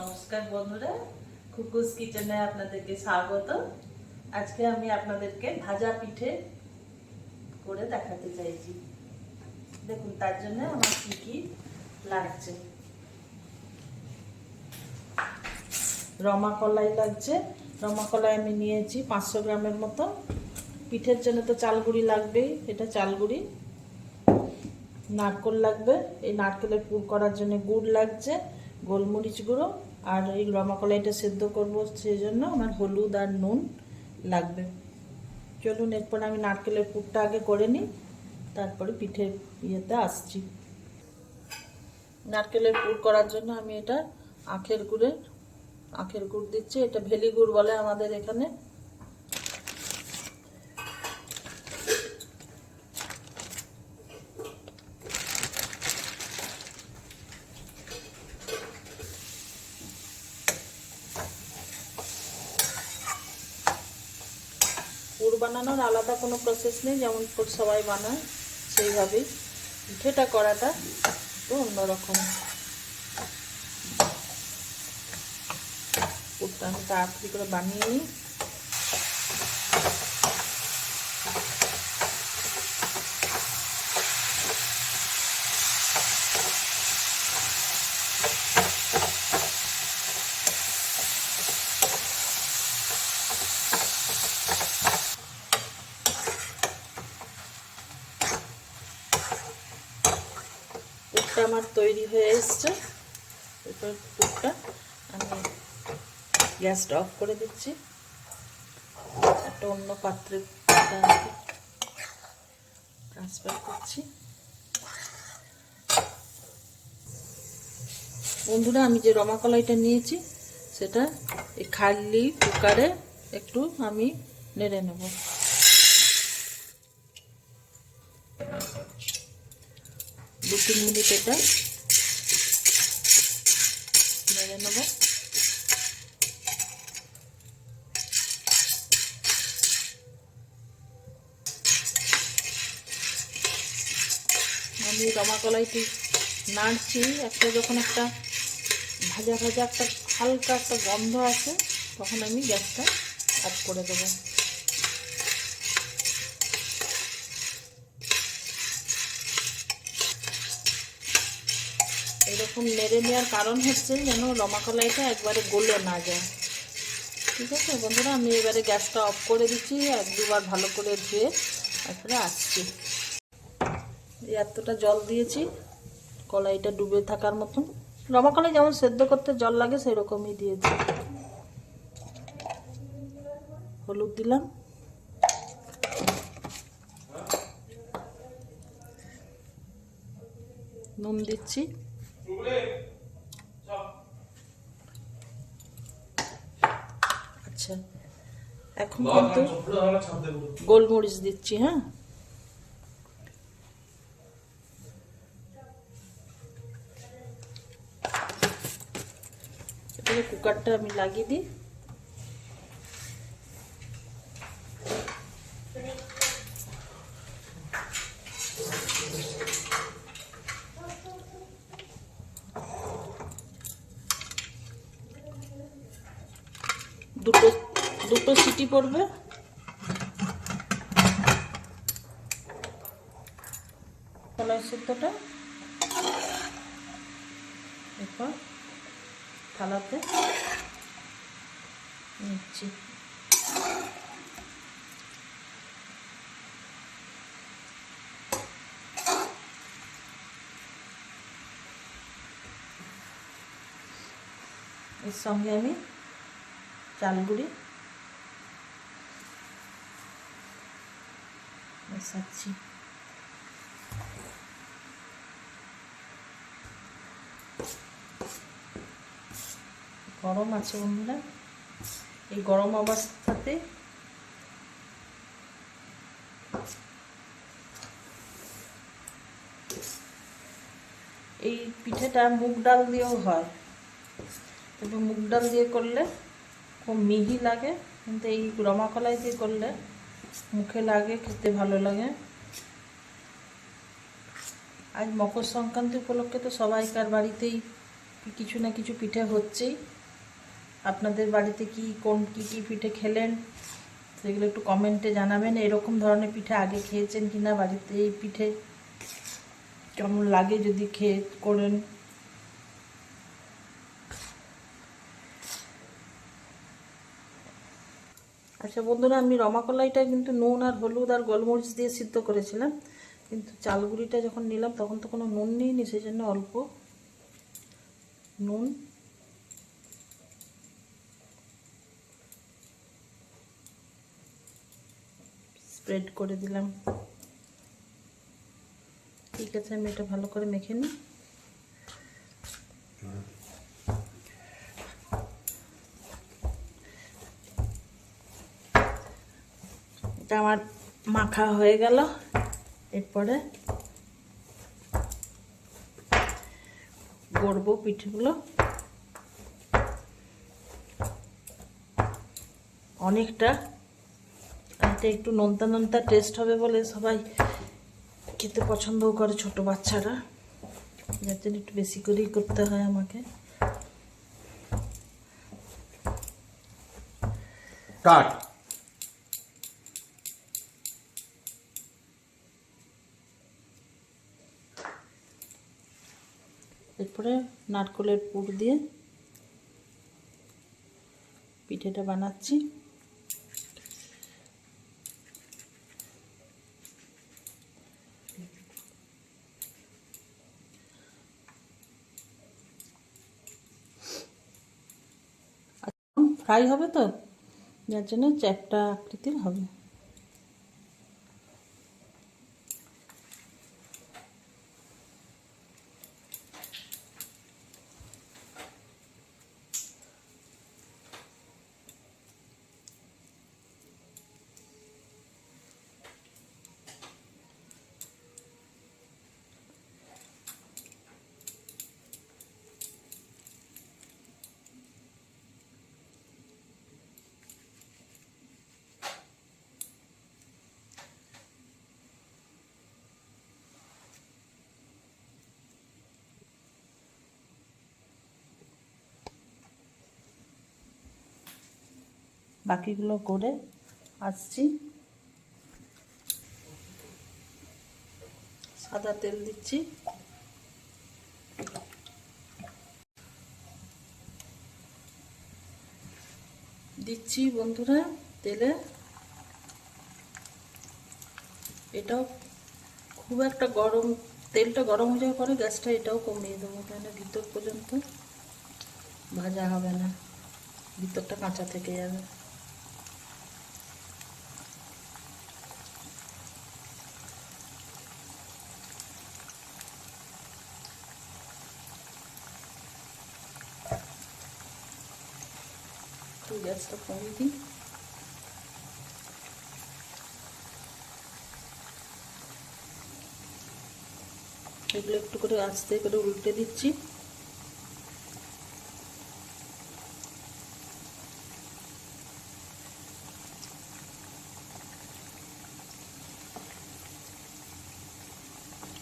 নমস্কার বন্ধুরা কুকুস কিচেনে আপনাদেরকে স্বাগত। আজকে আমি আপনাদেরকে ভাজা পিঠে করে দেখাতে চাইছি। দেখুন, তার জন্য আমার কি কি লাগছে। রমা কলাই লাগছে। রমা কলাই আমি নিয়েছি পাঁচশো গ্রামের মতো পিঠের জন্য তো চালগুড়ি লাগবেই, এটা চালগুড়ি। নারকোল লাগবে, এই নারকেলের পুর করার জন্য গুড় লাগছে। গোলমরিচ গুঁড়ো আর ওই রমা কলাইটা সেদ্ধ করব সেই জন্য আমার হলুদ আর নুন লাগবে। চলুন, এরপর আমি নারকেলের পুরটা আগে করে নিই, তারপরে পিঠের ইয়েতে আসছি। নারকেলের পুর করার জন্য আমি এটা আখের গুড়ের, আখের গুড় দিচ্ছি। এটা ভেলি গুড় বলে আমাদের এখানে পুর বানানোর আলাদা কোনো প্রসেস নেই, যেমন সবাই বানায়, সেইভাবেই। পিঠেটা করাটা একটু অন্যরকম। পুরটা আমি তাড়াতাড়ি করে বানিয়ে নিই। পুরটা আমার তৈরি হয়ে এসছে। এরপর পুরটা আমি গ্যাসটা অফ করে দিচ্ছি। একটা অন্য পাত্রে ট্রান্সফার করছি। বন্ধুরা, আমি যে রমা কলাইটা নিয়েছি, সেটা এই খালি কুকারে একটু আমি নেড়ে নেব। তিন মিনিট এটা নেড়ে নেব। আমি রমা কলাইটি নাড়ছি, একটা যখন একটা ভাজা ভাজা একটা হালকা একটা গন্ধ আছে তখন আমি গ্যাসটা অফ করে দেবো। এরকম নেড়ে নেওয়ার কারণ হচ্ছে যেন রমা কলাইটা একবারে গলে না যায়। ঠিক আছে বন্ধুরা, আমি এবারে গ্যাসটা অফ করে দিচ্ছি এক দুবার ভালো করে ধুয়ে তারপরে আসছি। এতটা জল দিয়েছি, কলাইটা ডুবে থাকার মতন। রমা কলাই যেমন সেদ্ধ করতে জল লাগে, সেরকমই দিয়েছি। হলুদ দিলাম। নুন দিচ্ছি। আচ্ছা। এখন কিন্তু গোলমরিচ দিচ্ছি হ্যাঁ? কুকারটা আমি লাগিয়ে দিই। দুটো দুটো সিটি পড়বে। কলাই সেদ্ধটা। এরপর থালাতে নিচ্ছি। এর সঙ্গে আমি চালগুড়ি মেশাচ্ছি গরম আছে বন্ধুরা। এই গরম অবস্থাতে এই পিঠেটা মুগ ডাল দিয়েও হয়। তবে মুগ ডাল দিয়ে করলে খুব মিহি লাগে, কিন্তু এই রমা কলাই দিয়ে করলে মুখে লাগে, খেতে ভালো লাগে। আজ মকর সংক্রান্তি উপলক্ষে তো সবাইকার বাড়িতেই কিছু না কিছু পিঠে হচ্ছেই। আপনাদের বাড়িতে কি, কোন, কি কি পিঠে খেলেন? সেগুলো একটু কমেন্টে জানাবেন, এরকম ধরনের পিঠে আগে খেয়েছেন কিনা, বাড়িতে এই পিঠে কেমন লাগে যদি খেয়ে করেন। আচ্ছা বন্ধুরা, আমি রমাকলাইটা কিন্তু নুন আর হলুদ আর গোলমরিচ দিয়ে সিদ্ধ করেছিলাম। কিন্তু চালগুড়িটা যখন নিলাম, তখন তো কোনো নুন নিইনি সেই জন্য অল্প নুন। স্প্রেড করে দিলাম। ঠিক আছে, আমি এটা ভালো করে মেখে নিই। এটা আমার মাখা হয়ে গেল। এরপরে গড়বো পিঠেগুলো। অনেকটা, এটা একটু নোনতা নোনতা টেস্ট হবে বলে সবাই খেতে পছন্দও করে ছোট বাচ্চারা। যার জন্য একটু বেশি করেই করতে হয় আমাকে। কাট এরপরে নারকলের পুর দিয়ে পিঠেটা বানাচ্ছি। ফ্রাই হবে তো? যার জন্য চ্যাপটা আকৃতির হবে। বাকিগুলো করে আসছি। সাদা তেল দিচ্ছি। দিচ্ছি বন্ধুরা তেলে। এটাও খুব একটা গরম, তেলটা গরম হয়ে যাওয়ার পরে গ্যাসটা এটাও কমিয়ে দেবো কেন ভিতর পর্যন্ত ভাজা হবে না, ভিতরটা কাঁচা থেকে যাবে। একটু গ্যাসটা কমিয়ে দিই এগুলো একটু করে আস্তে করে উল্টে দিচ্ছি।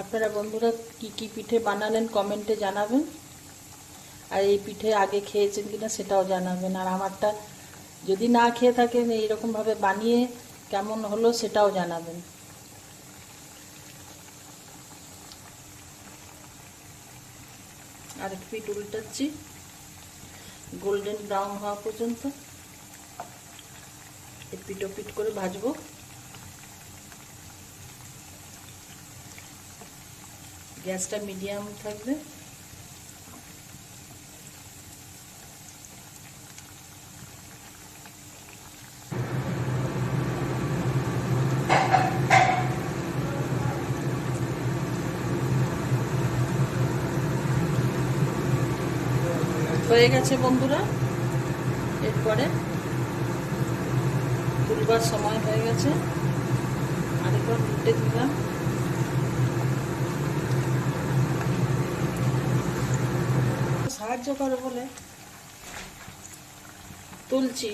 আপনারা বন্ধুরা কি কি পিঠে বানালেন কমেন্টে জানাবেন। আর এই পিঠে আগে খেয়েছেন কিনা সেটাও জানাবেন। আর আমারটা যদি না খেয়ে থাকেন, এইরকমভাবে বানিয়ে কেমন হলো সেটাও জানাবেন। আর এক পিঠ উল্টাচ্ছি। গোল্ডেন ব্রাউন হওয়া পর্যন্ত। ও পিঠ করে ভাজবো। গ্যাসটা মিডিয়াম থাকবে। হয়ে গেছে বন্ধুরা। এরপরে তুলবার সময় হয়ে গেছে। আরেকবার উল্টে দিলাম। সাহায্য করে বলে। তুলছি।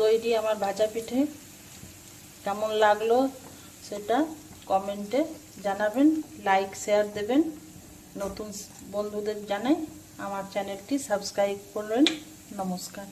তৈরি আমার ভাজা পিঠে। কেমন লাগল সেটা কমেন্টে জানাবেন লাইক শেয়ার দেবেন। নতুন বন্ধুদের জানাই আমার চ্যানেলটি সাবস্ক্রাইব করবেন। নমস্কার।